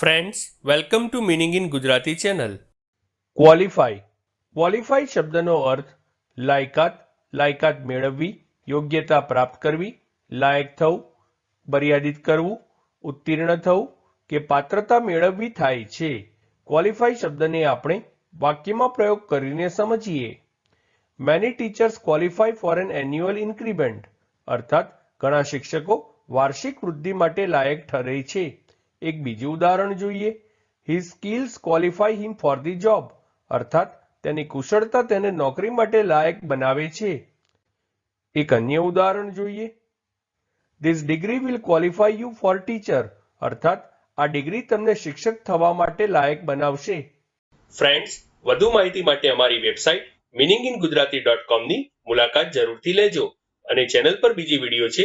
Friends welcome to meaning in Gujarati channel qualify qualify શબ્દનો અર્થ લાયકાત લાયકાત મેળવવી, યોગ્યતા પ્રાપ્ત કરવી, લાયક થવું, મર્યાદિત કરવું, ઉત્તીર્ણ થવું કે પાત્રતા મેળવવી થાય છે. ક્વોલિફાય શબ્દને આપણે વાક્યમાં પ્રયોગ કરીને સમજીએ. Many teachers qualify for an annual increment અર્થાત ઘણા શિક્ષકો વાર્ષિક વૃદ્ધિ માટે લાયક ઠરે છે. એક બીજું ઉદાહરણ જોઈએ. His skills qualify him for the job અર્થાત, તેની કુશળતા તેને નોકરી માટે લાયક બનાવે છે. એક અન્ય ઉદાહરણ જોઈએ. This degree will qualify you for teacher અર્થાત, આ ડિગ્રી તમને શિક્ષક થવા માટે લાયક બનાવશે. ફ્રેન્ડ્સ વધુ માહિતી માટે અમારી website meaning in Gujarati dot કોમની મુલાકાત જરૂરથી લેજો અને ચેનલ પર બીજી વીડિયો છે